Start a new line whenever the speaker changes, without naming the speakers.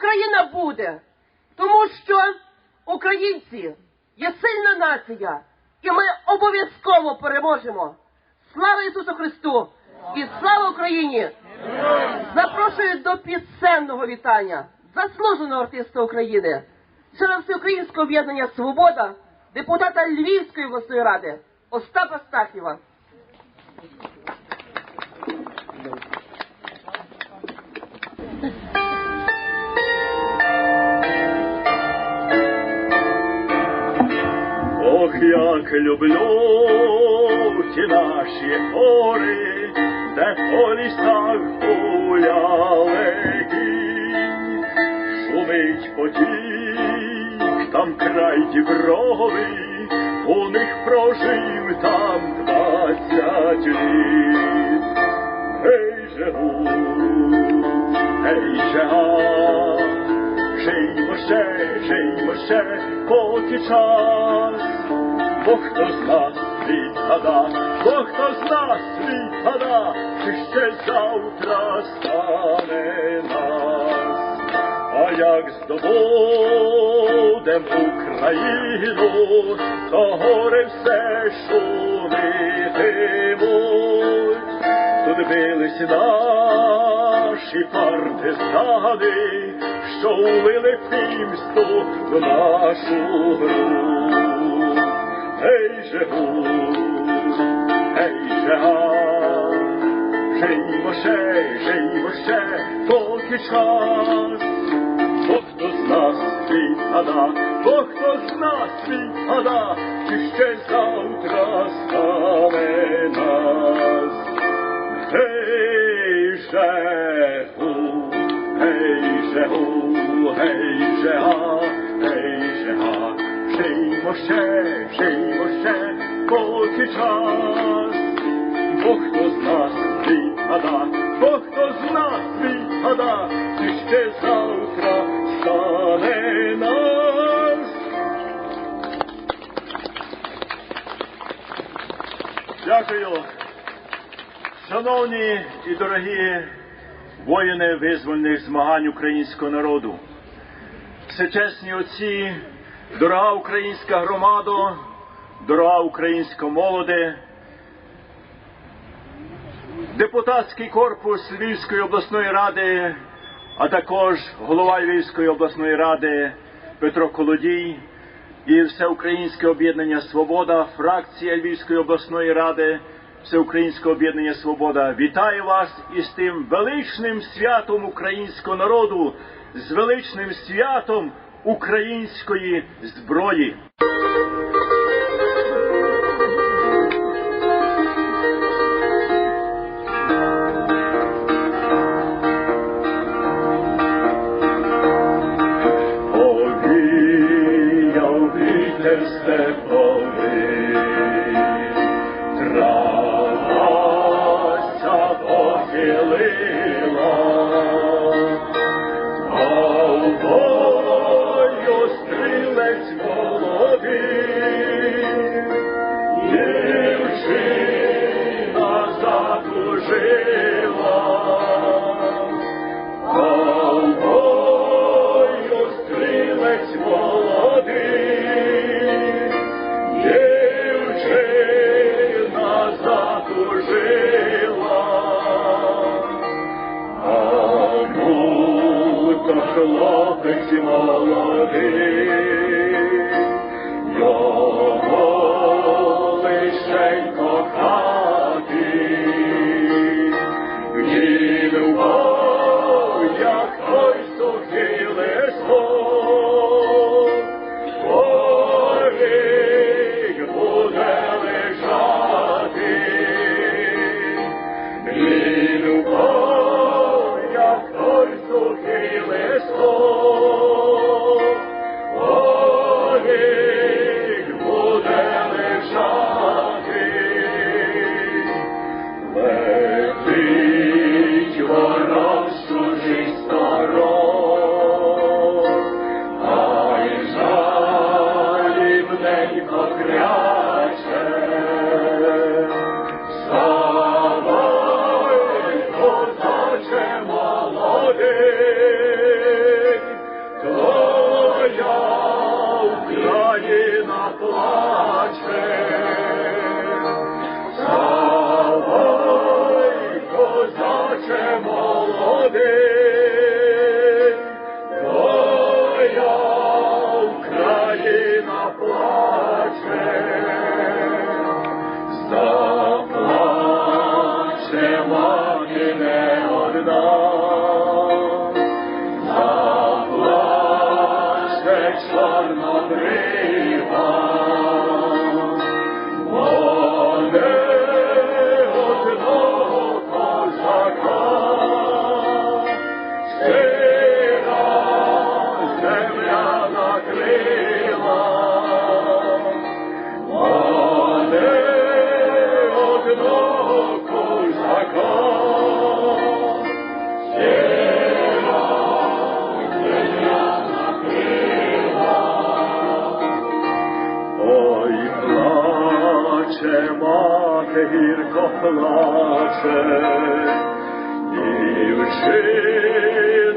Україна буде, тому що українці є сильна нація, і ми обов'язково переможемо. Слава Ісусу Христу! І слава Україні! Запрошую до пісенного вітання заслуженого артиста України, члена Всеукраїнського об'єднання Свобода, депутата Львівської обласної ради Остапа Стахіва.
Люблю ті наші гори, де по лісах гуляли кінь, шумить потік, там край дібровий, у них прожив там двадцять літ. Гей же гу, гей же ще, жиймо ще, поки час, бо хто з нас відгада, бо хто з нас відгада, чи ще завтра стане нас. А як здобудем Україну, то гори все шумітимуть. Тут бились наші партизани, що улили пімсту в нашу гру. Гей же гу, гей же га, жиймо ще, жиймо ще, поки час. Бо хто з нас відгада, бо хто з нас відгада, чи ще завтра стане нас. Гей же гу, гей же жиймо ще, жиймо ще, поки час. Бо хто з нас відгада, бо хто з нас відгада, чи ще завтра стане нас. Дякую. Шановні і дорогі воїни визвольних змагань українського народу, всечесні отці, дорога українська громада, дорога українська молоде, депутатський корпус Львівської обласної ради, а також голова Львівської обласної ради Петро Колодій і Всеукраїнське об'єднання Свобода, фракція Львівської обласної ради, Всеукраїнського об'єднання Свобода. Вітаю вас із тим величним святом українського народу, з величним святом української зброї. Хлопець молодий, şehir kapılar çek. İyi şey